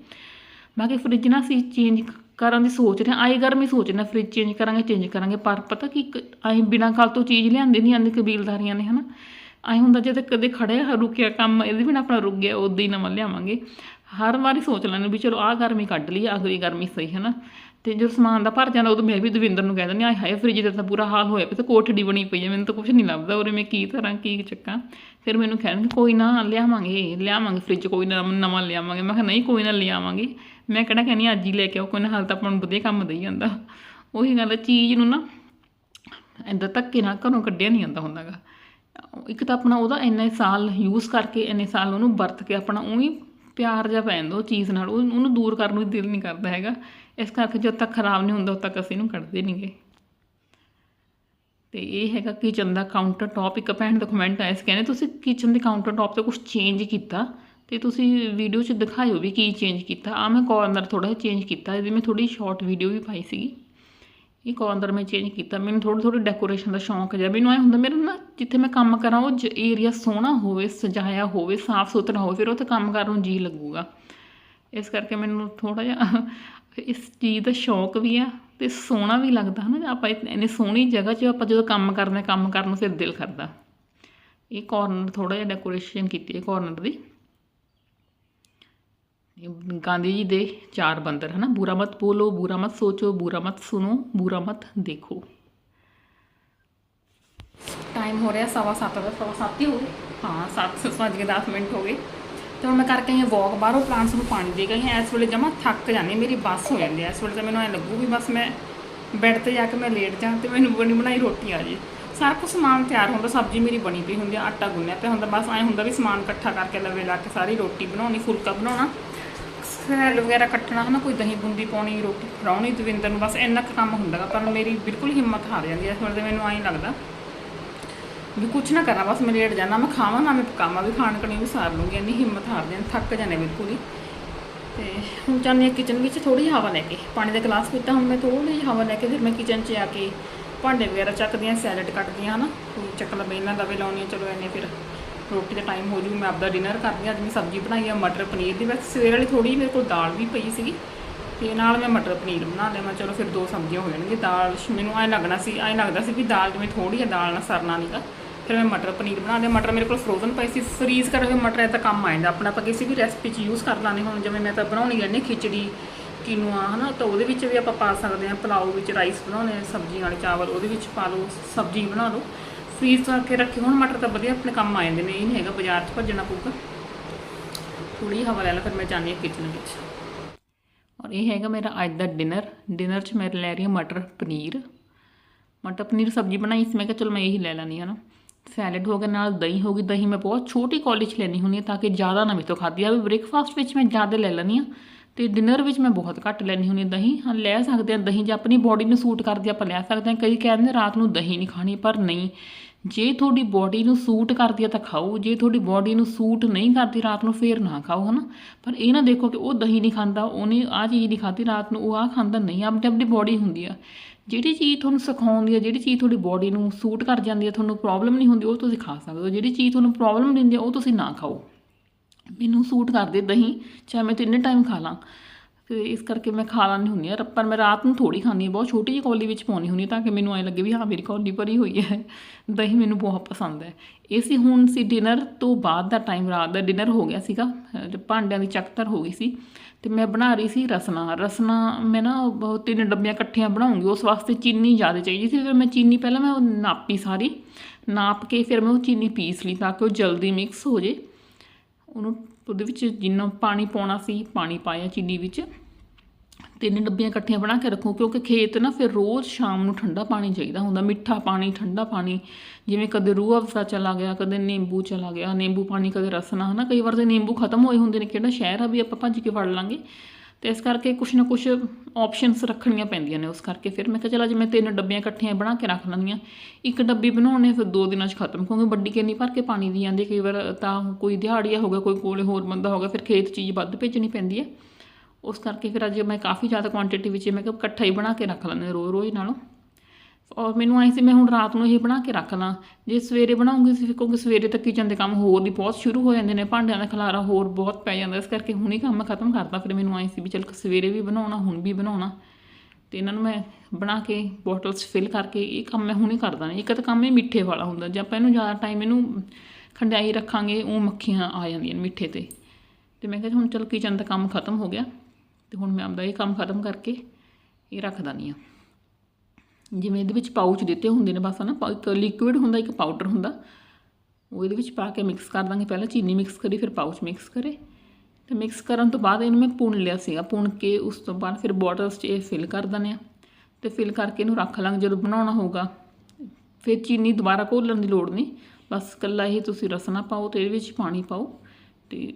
ਮੈਂ ਕਿ ਫ੍ਰਿਜ ਨਾ ਅਸੀਂ ਚੇਂਜ ਕਰਨ ਦੀ ਸੋਚ ਰਹੇ ਹਾਂ ਆਈ ਗਰਮੀ ਸੋਚ ਰਹੇ ਫ੍ਰਿਜ ਚੇਂਜ ਕਰਾਂਗੇ ਚੇਂਜ ਕਰਾਂਗੇ, ਪਰ ਪਤਾ ਕੀ ਅਸੀਂ ਬਿਨਾਂ ਗੱਲ ਤੋਂ ਚੀਜ਼ ਲਿਆਂਦੇ ਨਹੀਂ ਆਂਦੀ ਕਬੀਲਦਾਰੀਆਂ ਨੇ, ਹਨਾ। ਐਂ ਹੁੰਦਾ ਜੇ ਤੇ ਕਦੇ ਖੜਿਆ ਰੁਕਿਆ ਕੰਮ, ਇਹਦੇ ਬਿਨਾਂ ਆਪਣਾ ਰੁਕ ਗਿਆ, ਉਦੋਂ ਹੀ ਨਵਾਂ ਲਿਆਵਾਂਗੇ। ਹਰ ਵਾਰੀ ਸੋਚ ਲੈਂਦੇ ਵੀ ਚਲੋ ਆਹ ਗਰਮੀ ਕੱਢ ਲਈ ਅਗਲੀ ਗਰਮੀ ਸਹੀ ਹੈ ਨਾ ਤੇ ਜਦੋਂ ਸਮਾਨ ਦਾ ਭਰ ਜਾਂਦਾ, ਉਦੋਂ ਮੈਂ ਵੀ ਦਵਿੰਦਰ ਨੂੰ ਕਹਿ ਦਿੰਦੀ ਆਏ ਹਾਏ ਫ੍ਰਿਜ ਦਾ ਤਾਂ ਬੁਰਾ ਹਾਲ ਹੋਇਆ ਪਿਆ, ਤੇ ਕੋਠੜੀ ਬਣੀ ਪਈ ਹੈ, ਮੈਨੂੰ ਤਾਂ ਕੁਝ ਨਹੀਂ ਲੱਭਦਾ, ਉਰੇ ਮੈਂ ਕੀ ਕਰਾਂ, ਕੀ ਚੱਕਾਂ। ਫਿਰ ਮੈਨੂੰ ਕਹਿਣਗੇ, ਕੋਈ ਨਾ ਲਿਆਵਾਂਗੇ ਲਿਆਵਾਂਗੇ ਫ੍ਰਿਜ ਕੋਈ ਨਾ ਨਵਾਂ ਲਿਆਵਾਂਗੇ। ਮੈਂ ਕਿਹਾ ਨਹੀਂ, ਕੋਈ ਨਾ ਲਿਆਵਾਂਗੇ। ਮੈਂ ਕਿਹੜਾ ਕਹਿੰਦੀ ਹਾਂ, ਅੱਜ ਹੀ ਲੈ ਕੇ ਆਓ, ਕੋਈ ਨਾ ਹਾਲ ਤਾਂ ਆਪਾਂ ਨੂੰ ਵਧੀਆ ਕੰਮ ਦੇਈ ਜਾਂਦਾ। ਉਹੀ ਗੱਲ ਹੈ ਚੀਜ਼ ਨੂੰ ਨਾ ਐਦਾਂ ਧੱਕੇ ਨਾਲ ਘਰੋਂ ਕੱਢਿਆ ਨਹੀਂ ਜਾਂਦਾ ਹੁੰਦਾਗਾ। ਇੱਕ ਤਾਂ ਆਪਣਾ ਉਹਦਾ ਇੰਨੇ ਸਾਲ ਯੂਜ਼ ਕਰਕੇ, ਇੰਨੇ ਸਾਲ ਉਹਨੂੰ ਵਰਤ ਕੇ ਆਪਣਾ ਉਹੀ ਪਿਆਰ ਜਿਹਾ ਪੈ ਜਾਂਦਾ ਉਹ ਚੀਜ਼ ਨਾਲ, ਉਹ- ਉਹਨੂੰ ਦੂਰ ਕਰਨ ਨੂੰ ਦਿਲ ਨਹੀਂ ਕਰਦਾ ਹੈਗਾ। ਇਸ ਕਰਕੇ ਜਦ ਤੱਕ ਖਰਾਬ ਨਹੀਂ ਹੁੰਦਾ, ਉਦ ਤੱਕ ਅਸੀਂ ਇਹਨੂੰ ਕੱਢਦੇ ਨਹੀਂਗੇ ਤੇ ਇਹ ਹੈਗਾ ਕਿਚਨ ਦਾ ਕਾਊਂਟਰ ਟੌਪ ਇੱਕ ਭੈਣ ਦਾ ਕਮੈਂਟ ਆਇਆ ਸੀ, ਕਹਿੰਦੇ, ਤੁਸੀਂ ਕਿਚਨ ਦੇ ਕਾਊਂਟਰ ਟੌਪ ਤੇ ਕੁਝ ਚੇਂਜ ਕੀਤਾ? ਤੇ ਤੁਸੀਂ ਵੀਡੀਓ 'ਚ ਦਿਖਾਇਓ ਵੀ ਕੀ ਚੇਂਜ ਕੀਤਾ। ਆ ਮੈਂ ਕਾਰਨਰ ਥੋੜਾ ਜਿਹਾ ਚੇਂਜ ਕੀਤਾ ਇਹਦੀ ਮੈਂ ਥੋੜੀ ਸ਼ਾਰਟ ਵੀਡੀਓ ਵੀ ਪਾਈ ਸੀਗੀ। ਇਹ ਕਾਰਨਰ ਮੈਂ ਚੇਂਜ ਕੀਤਾ। ਮੈਨੂੰ ਥੋੜੀ ਥੋੜੀ ਡੈਕੋਰੇਸ਼ਨ ਦਾ ਸ਼ੌਂਕ ਜਿਹਾ। ਮੈਨੂੰ ਐ ਹੁੰਦਾ ਮੇਰਾ ਨਾ ਜਿੱਥੇ ਮੈਂ ਕੰਮ ਕਰਾਂ ਉਹ ਏਰੀਆ ਸੋਹਣਾ ਹੋਵੇ ਸਜਾਇਆ ਹੋਵੇ ਸਾਫ਼ ਸੁਥਰਾ ਹੋਵੇ ਫਿਰ ਉੱਥੇ ਕੰਮ ਕਰਨ ਨੂੰ ਜੀ ਲੱਗੂਗਾ। ਇਸ ਕਰਕੇ ਮੈਨੂੰ ਥੋੜਾ ਜਿਹਾ <laughs> ਇਸ ਚੀਜ਼ ਦਾ ਸ਼ੌਂਕ ਵੀ ਆ ਤੇ ਸੋਹਣਾ ਵੀ ਲੱਗਦਾ ਹਨਾ। ਆਪਾਂ ਇਤ- ਇੰਨੀ ਸੋਹਣੀ ਜਗ੍ਹਾ 'ਚ ਆਪਾਂ ਜਦੋਂ ਕੰਮ ਕਰਦੇ ਹਾਂ, ਕੰਮ ਕਰਨ ਨੂੰ ਫਿਰ ਦਿਲ ਕਰਦਾ। ਇਹ ਕਾਰਨਰ ਥੋੜਾ ਜਿਹਾ ਡੈਕੋਰੇਸ਼ਨ ਕੀਤੀ ਹੈ ਕਾਰਨਰ ਦੀ। ਇਹ ਗਾਂਧੀ ਜੀ ਦੇ ਚਾਰ ਬੰਦਰ ਹਨਾ? ਬੁਰਾ ਮਤ ਬੋਲੋ ਬੁਰਾ ਮਤ ਸੋਚੋ ਬੁਰਾ ਮਤ ਸੁਣੋ ਬੁਰਾ ਮਤ ਦੇਖੋ। ਟਾਈਮ ਹੋ ਰਿਹਾ ਸਵਾ ਸੱਤ ਦਾ ਸਵਾ ਸੱਤ ਹੀ ਹੋ ਗਏ। ਹਾਂ ਸੱਤ ਵੱਜ ਕੇ 10 ਮਿੰਟ ਹੋ ਗਏ। ਤੇ ਹੁਣ ਮੈਂ ਕਰਕੇ ਆਈ ਵਾਕ ਬਾਹਰੋਂ ਪਲਾਂਟਸ ਨੂੰ ਪਾਣੀ ਦੇ ਗਈ ਹਾਂ। ਇਸ ਵੇਲੇ ਜਮਾ ਥੱਕ ਜਾਂਦੀ ਹਾਂ, ਮੇਰੀ ਬੱਸ ਹੋ ਜਾਂਦੀ ਹੈ। ਇਸ ਵੇਲੇ ਤਾਂ ਮੈਨੂੰ ਐ ਲੱਗੂ ਵੀ ਬਸ ਮੈਂ ਬੈੱਡ ਤੇ ਜਾ ਕੇ ਮੈਂ ਲੇਟ ਜਾਂ ਤੇ ਮੈਨੂੰ ਬਣੀ ਬਣਾਈ ਰੋਟੀ ਆ ਜੇ। ਸਾਰਾ ਕੁਝ ਸਮਾਨ ਤਿਆਰ ਹੁੰਦਾ ਸਬਜ਼ੀ ਮੇਰੀ ਬਣੀ ਪਈ ਹੁੰਦੀ ਆਟਾ ਗੁੰਨਿਆ ਪਿਆ ਹੁੰਦਾ ਬਸ ਐ ਹੁੰਦਾ ਵੀ ਸਮਾਨ ਇਕੱਠਾ ਕਰਕੇ ਲਵੇ ਲਾ ਕੇ ਸਾਰੀ ਰੋਟੀ ਬਣਾਉਣੀ ਫੁਲਕਾ ਬਣਾਉਣਾ। ਸੈਲ ਵਗੈਰਾ ਕੱਟਣਾ ਹਨਾ, ਕੋਈ ਦਹੀਂ ਬੁੰਦੀ ਪਾਉਣੀ, ਰੋਟੀ ਫਰਾਉਣੀ ਦਵਿੰਦਰ ਨੂੰ ਬਸ ਇੰਨਾ ਕੁ ਕੰਮ ਹੁੰਦਾਗਾ, ਪਰ ਮੇਰੀ ਬਿਲਕੁਲ ਹਿੰਮਤ ਹਾਰ ਜਾਂਦੀ ਹੈ ਇਸ ਵੇਲੇ ਮੈਨੂੰ ਐਂ ਲੱਗਦਾ ਵੀ ਕੁਛ ਨਾ ਕਰਨਾ ਬਸ ਮੈਂ ਲੇਟ ਜਾਣਾ, ਮੈਂ ਖਾਵਾਂ ਨਾ, ਮੈਂ ਪਕਾਵਾਂ ਵੀ, ਖਾਣ ਕਣੀ ਵੀ ਸਾਰ ਲੂੰਗੀ, ਇੰਨੀ ਹਿੰਮਤ ਹਾਰ ਜਾਂ ਥੱਕ ਜਾਂਦੇ ਬਿਲਕੁਲ ਹੀ। ਤੇ ਹੁਣ ਚਾਹੁੰਦੀ ਹਾਂ ਕਿਚਨ ਵਿੱਚ ਥੋੜੀ ਜਿਹੀ ਹਵਾ ਲੈ ਕੇ, ਪਾਣੀ ਦਾ ਗਲਾਸ ਪੀਤਾ, ਹੁਣ ਮੈਂ ਥੋੜੀ ਜਿਹੀ ਹਵਾ ਲੈ ਕੇ ਫਿਰ ਮੈਂ ਕਿਚਨ 'ਚ ਆ ਕੇ ਭਾਂਡੇ ਵਗੈਰਾ ਚੱਕਦੀ ਹਾਂ ਸੈਲਡ ਕੱਟਦੀ ਹਾਂ ਹਨਾ, ਕੋਈ ਚੱਕਲਾ ਬੇਲਾਂ ਲਵੇ ਲਾਉਣੀ ਚਲੋ ਐਨੇ ਫਿਰ ਰੋਟੀ ਦਾ ਟਾਈਮ ਹੋ ਜੂ, ਮੈਂ ਆਪਦਾ ਡਿਨਰ ਕਰਦੀ ਹਾਂ, ਅੱਜ ਮੈਂ ਸਬਜ਼ੀ ਬਣਾਈ ਆ, ਮਟਰ ਪਨੀਰ ਦੀ। ਬਸ ਸਵੇਰ ਵਾਲੀ ਥੋੜੀ ਮੇਰੇ ਕੋਲ ਦਾਲ ਵੀ ਪਈ ਸੀਗੀ, ਤੇ ਨਾਲ ਮੈਂ ਮਟਰ ਪਨੀਰ ਬਣਾ ਲਿਆ। ਮੈਂ ਚਲੋ ਫਿਰ ਦੋ ਸਬਜ਼ੀਆਂ ਹੋ ਜਾਣਗੀਆਂ, ਦਾਲ ਮੈਨੂੰ ਐ ਲੱਗਣਾ ਸੀ, ਐ ਲੱਗਦਾ ਸੀ ਵੀ ਦਾਲ ਜਿਵੇਂ ਥੋੜੀ ਆ, ਦਾਲ ਨਾਲ ਸਰਨਾ ਨਹੀਂਗਾ ਫਿਰ ਮੈਂ ਮਟਰ ਪਨੀਰ ਬਣਾ ਲਿਆ। ਮਟਰ ਮੇਰੇ ਕੋਲ ਫਰੋਜ਼ਨ ਪਏ ਸੀ। ਫਰੀਜ਼ ਕਰਕੇ ਮਟਰ ਐ ਤਾਂ ਕੰਮ ਆ ਜਾਂਦਾ। ਆਪਣਾ ਆਪਾਂ ਕਿਸੇ ਵੀ ਰੈਸਪੀ 'ਚ ਯੂਜ਼ ਕਰ ਲਾਂਗੇ ਹੁਣ ਜਿਵੇਂ ਮੈਂ ਤਾਂ ਬਣਾਉਣੀ ਰਹਿੰਦੀ ਖਿਚੜੀ, ਕੀਨੂਆ, ਹਨਾ, ਤਾਂ ਉਹਦੇ ਵਿੱਚ ਵੀ ਆਪਾਂ ਪਾ ਸਕਦੇ ਹਾਂ। ਪਲਾਓ ਵਿੱਚ ਰਾਈਸ ਬਣਾਉਣੇ ਆ ਸਬਜ਼ੀ ਵਾਲੇ ਚਾਵਲ ਉਹਦੇ ਵਿੱਚ ਪਾ ਲਓ, ਸਬਜ਼ੀ ਬਣਾ ਲਓ। ਫਰੀਜ਼ ਕਰਕੇ ਰੱਖੇ, ਹੁਣ ਮਟਰ ਤਾਂ ਵਧੀਆ ਆਪਣੇ ਕੰਮ ਆ ਜਾਂਦੇ ਨੇ, ਇਹ ਨਹੀਂ ਹੈਗਾ ਬਾਜ਼ਾਰ 'ਚ ਭੱਜਣਾ ਪਊਗਾ। ਥੋੜੀ ਹਵਾ ਲੈ ਲਾ ਫਿਰ ਮੈਂ ਜਾਂਦੀ ਹਾਂ ਕਿਚਨ ਵਿੱਚ। ਔਰ ਇਹ ਹੈਗਾ ਮੇਰਾ ਅੱਜ ਦਾ ਡਿਨਰ ਡਿਨਰ 'ਚ ਮੈਂ ਲੈ ਰਹੀ ਹਾਂ ਮਟਰ, ਪਨੀਰ। ਮਟਰ, ਪਨੀਰ ਸਬਜ਼ੀ ਬਣਾਈ ਸੀ, ਮੈਂ ਕਿਹਾ ਚਲੋ ਮੈਂ ਇਹੀ ਲੈ ਲੈਣੀ ਹੈ ਨਾ ਸੈਲਡ ਹੋ ਗਿਆ, ਨਾਲ ਦਹੀਂ ਹੋ ਗਈ, ਦਹੀਂ ਮੈਂ ਬਹੁਤ ਛੋਟੀ ਕੌਲੀ 'ਚ ਲੈਣੀ ਹੁੰਦੀ ਹੈ ਤਾਂ ਕਿ ਜ਼ਿਆਦਾ ਨਾ ਮੇਰੇ ਤੋਂ ਖਾਧੀ ਜਾਵੇ। ਬ੍ਰੇਕਫਾਸਟ ਵਿੱਚ ਮੈਂ ਜ਼ਿਆਦਾ ਲੈ ਲੈਣੀ ਆ ਤੇ ਡਿਨਰ ਵਿੱਚ ਮੈਂ ਬਹੁਤ ਘੱਟ ਲੈਣੀ ਹੁੰਦੀ ਹਾਂ ਦਹੀਂ। ਹਾਂ, ਲੈ ਸਕਦੇ ਹਾਂ ਦਹੀਂ ਜੇ ਆਪਣੀ ਬੋਡੀ ਨੂੰ ਸੂਟ ਕਰਦੀ ਆਪਾਂ ਲੈ ਸਕਦੇ ਹਾਂ। ਕਈ ਕਹਿੰਦੇ ਰਾਤ ਨੂੰ ਦਹੀਂ ਨਹੀਂ ਖਾਣੀ, ਪਰ ਨਹੀਂ। ਜੇ ਤੁਹਾਡੀ ਬੋਡੀ ਨੂੰ ਸੂਟ ਕਰਦੀ ਆ ਤਾਂ ਖਾਓ, ਜੇ ਤੁਹਾਡੀ ਬੋਡੀ ਨੂੰ ਸੂਟ ਨਹੀਂ ਕਰਦੀ ਰਾਤ ਨੂੰ, ਫੇਰ ਨਾ ਖਾਓ, ਹਨਾ? ਪਰ ਇਹ ਨਾ ਦੇਖੋ ਕਿ ਉਹ ਦਹੀਂ ਨਹੀਂ ਖਾਂਦਾ, ਉਹਨੇ ਆਹ ਚੀਜ਼ ਨਹੀਂ ਖਾਧੀ ਰਾਤ ਨੂੰ, ਉਹ ਆਹ ਖਾਂਦਾ, ਨਹੀਂ, ਆਪਣੀ ਆਪਣੀ ਬੋਡੀ ਹੁੰਦੀ ਆ। ਜਿਹੜੀ ਚੀਜ਼ ਤੁਹਾਨੂੰ ਸਿਖਾਉਂਦੀ ਆ, ਜਿਹੜੀ ਚੀਜ਼ ਤੁਹਾਡੀ ਬੋਡੀ ਨੂੰ ਸੂਟ ਕਰ ਜਾਂਦੀ ਆ, ਤੁਹਾਨੂੰ ਪ੍ਰੋਬਲਮ ਨਹੀਂ ਹੁੰਦੀ, ਉਹ ਤੁਸੀਂ ਖਾ ਸਕਦੇ ਹੋ। ਜਿਹੜੀ ਚੀਜ਼ ਤੁਹਾਨੂੰ ਪ੍ਰੋਬਲਮ ਦਿੰਦੀ ਆ, ਉਹ ਤੁਸੀਂ ਨਾ ਖਾਓ। ਮੈਨੂੰ ਸੂਟ ਕਰਦੇ ਦਹੀਂ, ਚਾਹੇ ਮੈਂ ਤਿੰਨੇ ਟਾਈਮ ਖਾ ਲਾਂ। ਤੇ ਇਸ ਕਰਕੇ ਮੈਂ ਖਾ ਲੈਂਦੀ ਹੁੰਦੀ ਹਾਂ। ਪਰ ਮੈਂ ਰਾਤ ਨੂੰ ਥੋੜੀ ਖਾਂਦੀ ਹਾਂ। ਬਹੁਤ ਛੋਟੀ ਜਿਹੀ ਕੌਲੀ ਵਿੱਚ ਪਾਉਣੀ ਹੁੰਦੀ ਹੈ ਤਾਂ ਕਿ ਮੈਨੂੰ ਐ ਲੱਗੇ ਵੀ ਹਾਂ, ਮੇਰੀ ਕੌਲੀ ਭਰੀ ਹੋਈ ਹੈ। ਦਹੀਂ ਮੈਨੂੰ ਬਹੁਤ ਪਸੰਦ ਹੈ। ਇਹ ਸੀ ਹੁਣ ਸੀ ਡਿਨਰ ਤੋਂ ਬਾਅਦ ਦਾ ਟਾਈਮ ਰਾਤ ਦਾ ਡਿਨਰ ਹੋ ਗਿਆ ਸੀਗਾ। ਭਾਂਡਿਆਂ ਦੀ ਚੱਕਤਰ ਹੋ ਗਈ ਸੀ। ਤੇ ਮੈਂ ਬਣਾ ਰਹੀ ਸੀ ਰਸਨਾ। ਰਸਨਾ ਮੈਂ ਨਾ ਬਹੁਤ ਤਿੰਨ ਡੱਬੀਆਂ ਇਕੱਠੀਆਂ ਬਣਾਉਂਗੀ। ਉਸ ਵਾਸਤੇ ਚੀਨੀ ਜ਼ਿਆਦਾ ਚਾਹੀਦੀ ਸੀ। ਫਿਰ ਮੈਂ ਚੀਨੀ ਪਹਿਲਾਂ ਮੈਂ ਉਹ ਨਾਪੀ ਸਾਰੀ। ਨਾਪ ਕੇ ਫਿਰ ਮੈਂ ਉਹ ਚੀਨੀ ਪੀਸ ਲਈ ਤਾਂ ਕਿ ਉਹ ਜਲਦੀ ਮਿਕਸ ਹੋ ਜੇ। ਉਹਨੂੰ ਉਹਦੇ ਵਿੱਚ ਜਿੰਨਾ ਪਾਣੀ ਪਾਉਣਾ ਸੀ, ਪਾਣੀ ਪਾਇਆ ਚੀਨੀ ਵਿੱਚ। ਤਿੰਨ ਡੱਬੀਆਂ ਇਕੱਠੀਆਂ ਬਣਾ ਕੇ ਰੱਖੋ, ਕਿਉਂਕਿ ਖੇਤ ਨਾ ਫਿਰ ਰੋਜ਼ ਸ਼ਾਮ ਨੂੰ ਠੰਡਾ ਪਾਣੀ ਚਾਹੀਦਾ ਹੁੰਦਾ, ਮਿੱਠਾ ਪਾਣੀ, ਠੰਡਾ ਪਾਣੀ। ਜਿਵੇਂ ਕਦੇ ਰੂਹ ਅਫਜ਼ਾ ਚਲਾ ਗਿਆ, ਕਦੇ ਨਿੰਬੂ ਚਲਾ ਗਿਆ, ਨਿੰਬੂ ਪਾਣੀ ਕਦੇ ਰਸਨਾ ਹਨਾ, ਕਈ ਵਾਰ ਤੇ ਨਿੰਬੂ ਖਤਮ ਹੋਏ ਹੁੰਦੇ ਨੇ, ਕਿਹੜਾ ਸ਼ਹਿਰ ਆ ਵੀ ਆਪਾਂ ਭੱਜ ਕੇ ਫੜ ਲਾਂਗੇ। ਤੇ ਇਸ ਕਰਕੇ ਕੁਛ ਨਾ ਕੁਛ ਆਪਸ਼ਨਸ ਰੱਖਣੀਆਂ ਪੈਂਦੀਆਂ ਨੇ, ਉਸ ਕਰਕੇ ਫਿਰ ਮੈਂ ਕਿਹਾ ਚਲ ਅੱਜ ਮੈਂ ਤਿੰਨ ਡੱਬੀਆਂ ਇਕੱਠੀਆਂ ਬਣਾ ਕੇ ਰੱਖ ਲੈਂਦੀਆਂ ਇੱਕ ਡੱਬੀ ਬਣਾਉਣੇ, ਫਿਰ ਦੋ ਦਿਨਾਂ 'ਚ ਖਤਮ, ਕਿਉਂਕਿ ਵੱਡੀ ਕਿੰਨੀ ਭਰ ਕੇ ਪਾਣੀ ਦੀ ਜਾਂਦੀ ਕਈ ਵਾਰ ਤਾਂ ਕੋਈ ਦਿਹਾੜੀਆ ਹੋ ਗਿਆ, ਕੋਈ ਕੋਲੇ ਹੋਰ ਬੰਦਾ ਹੋ ਗਿਆ, ਫਿਰ ਖੇਤ ਚੀਜ਼ ਵੱਧ ਭੇਜਣੀ ਪੈਂਦੀ ਹੈ। ਉਸ ਕਰਕੇ ਫਿਰ ਅੱਜ ਮੈਂ ਕਾਫੀ ਜ਼ਿਆਦਾ ਕੁਆਂਟੀਟੀ ਵਿੱਚ ਮੈਂ ਕਿਹਾ ਇਕੱਠਾ ਹੀ ਬਣਾ ਕੇ ਰੱਖ ਲੈਂਦੇ ਰੋਜ਼ ਰੋਜ਼ ਨਾਲੋਂ। ਔਰ ਮੈਨੂੰ ਆਈ ਸੀ, ਮੈਂ ਹੁਣ ਰਾਤ ਨੂੰ ਇਹ ਬਣਾ ਕੇ ਰੱਖ ਲਾਂ। ਜੇ ਸਵੇਰੇ ਬਣਾਉਂਗੀ ਸੀ ਕਿਉਂਕਿ ਸਵੇਰੇ ਤੱਕ ਕਿਚਨ ਦੇ ਕੰਮ ਹੋਰ ਵੀ ਬਹੁਤ ਸ਼ੁਰੂ ਹੋ ਜਾਂਦੇ ਨੇ, ਭਾਂਡਿਆਂ ਦਾ ਖਲਾਰਾ ਹੋਰ ਬਹੁਤ ਪੈ ਜਾਂਦਾ, ਇਸ ਕਰਕੇ ਹੁਣੇ ਕੰਮ ਖਤਮ ਕਰਤਾ। ਫਿਰ ਮੈਨੂੰ ਆਈ ਸੀ ਵੀ ਚਲ ਸਵੇਰੇ ਵੀ ਬਣਾਉਣਾ, ਹੁਣ ਵੀ ਬਣਾਉਣਾ। ਤੇ ਇਹਨਾਂ ਨੂੰ ਮੈਂ ਬਣਾ ਕੇ ਬੋਟਲਸ ਫਿਲ ਕਰਕੇ, ਇਹ ਕੰਮ ਮੈਂ ਹੁਣੇ ਕਰਦਾ ਨਹੀਂ ਇੱਕ ਤਾਂ ਕੰਮ ਇਹ ਮਿੱਠੇ ਵਾਲਾ ਹੁੰਦਾ, ਜੇ ਆਪਾਂ ਇਹਨੂੰ ਜ਼ਿਆਦਾ ਟਾਈਮ ਇਹਨੂੰ ਖੰਡਾਈ ਰੱਖਾਂਗੇ, ਉਹ ਮੱਖੀਆਂ ਆ ਜਾਂਦੀਆਂ ਨੇ ਮਿੱਠੇ ਤੇ। ਤੇ ਮੈਂ ਕਿਹਾ ਹੁਣ ਚਲ ਕਿਚਨ ਦਾ ਕੰਮ ਖਤਮ ਹੋ ਗਿਆ, ਤੇ ਹੁਣ ਮੈਂ ਆਪਦਾ ਇਹ ਕੰਮ ਖਤਮ ਕਰਕੇ ਇਹ ਰੱਖ ਦਿੰਦੀ ਹਾਂ ਜਿਵੇਂ ਇਹਦੇ ਵਿੱਚ ਪਾਊਚ ਦਿੱਤੇ ਹੁੰਦੇ ਨੇ, ਬਸ ਨਾ ਪਾ- ਇੱਕ ਲਿਕੁਇਡ ਹੁੰਦਾ, ਇੱਕ ਪਾਊਡਰ ਹੁੰਦਾ। ਉਹ ਇਹਦੇ ਵਿੱਚ ਪਾ ਕੇ ਮਿਕਸ ਕਰ ਦਾਂਗੇ। ਪਹਿਲਾਂ ਚੀਨੀ ਮਿਕਸ ਕਰੀ, ਫਿਰ ਪਾਊਚ ਮਿਕਸ ਕਰੇ। ਤੇ ਮਿਕਸ ਕਰਨ ਤੋਂ ਬਾਅਦ ਇਹਨੂੰ ਮੈਂ ਪੁਣ ਲਿਆ ਸੀਗਾ। ਪੁਣ ਕੇ ਉਸ ਤੋਂ ਬਾਅਦ ਫਿਰ ਬੋਟਲਸ 'ਚ ਇਹ ਫਿਲ ਕਰ ਦਿੰਦੇ ਆ ਤੇ ਫਿਲ ਕਰਕੇ ਇਹਨੂੰ ਰੱਖ ਲਾਂਗੇ। ਜਦੋਂ ਬਣਾਉਣਾ ਹੋਊਗਾ, ਫਿਰ ਚੀਨੀ ਦੁਬਾਰਾ ਘੋਲਣ ਦੀ ਲੋੜ ਨਹੀਂ। ਬਸ ਇਕੱਲਾ ਹੀ ਤੁਸੀਂ ਰਸਨਾ ਪਾਓ ਤੇ ਇਹਦੇ ਵਿੱਚ ਪਾਣੀ ਪਾਓ ਤੇ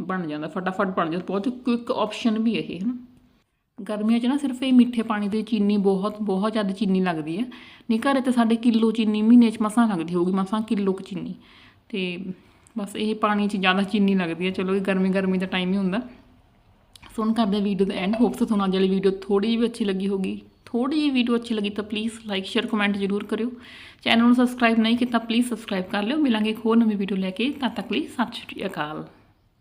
ਬਣ ਜਾਂਦਾ, ਫਟਾਫਟ ਬਣ ਜਾਂਦਾ। ਬਹੁਤ ਕੁਇਕ ਆਪਸ਼ਨ ਵੀ ਇਹ ਹੈ ਨਾ ਗਰਮੀਆਂ 'ਚ ਨਾ ਸਿਰਫ ਇਹ ਮਿੱਠੇ ਪਾਣੀ ਦੀ ਚੀਨੀ ਬਹੁਤ ਬਹੁਤ ਜ਼ਿਆਦਾ ਚੀਨੀ ਲੱਗਦੀ ਹੈ। ਨਹੀਂ, ਘਰੇ ਤੇ ਸਾਡੇ ਕਿਲੋ ਚੀਨੀ ਮਹੀਨੇ 'ਚ ਮਸਾਂ ਲੱਗਦੀ ਹੋਊਗੀ, ਮਸਾਂ ਕਿਲੋ ਕੁ ਚੀਨੀ। ਤੇ ਬਸ ਇਹ ਪਾਣੀ 'ਚ ਜ਼ਿਆਦਾ ਚੀਨੀ ਲੱਗਦੀ ਹੈ। ਚਲੋ, ਇਹ ਗਰਮੀ ਗਰਮੀ ਦਾ ਟਾਈਮ ਹੀ ਹੁੰਦਾ। ਸੋ ਹੁਣ ਕਰਦੇ ਵੀਡੀਓ ਦਾ ਐਂਡ ਹੋਪਸ ਤੁਹਾਨੂੰ ਅੱਜ ਵਾਲੀ ਵੀਡੀਓ ਥੋੜੀ ਜਿਹੀ ਵੀ ਅੱਛੀ ਲੱਗੀ ਹੋਗੀ ਥੋੜੀ ਜਿਹੀ ਵੀਡੀਓ ਅੱਛੀ ਲੱਗੀ ਤਾਂ ਪਲੀਜ਼ ਲਾਈਕ ਸ਼ੇਅਰ ਕਮੈਂਟ ਜ਼ਰੂਰ ਕਰਿਓ। ਚੈਨਲ ਨੂੰ ਸਬਸਕ੍ਰਾਈਬ ਨਹੀਂ ਕੀਤਾ ਪਲੀਜ਼ ਸਬਸਕ੍ਰਾਈਬ ਕਰ ਲਿਓ। ਮਿਲਾਂਗੇ ਇੱਕ ਹੋਰ ਨਵੀਂ ਵੀਡੀਓ ਲੈ ਕੇ। ਤਦ ਤੱਕ ਲਈ ਸਤਿ ਸ਼੍ਰੀ ਅਕਾਲ।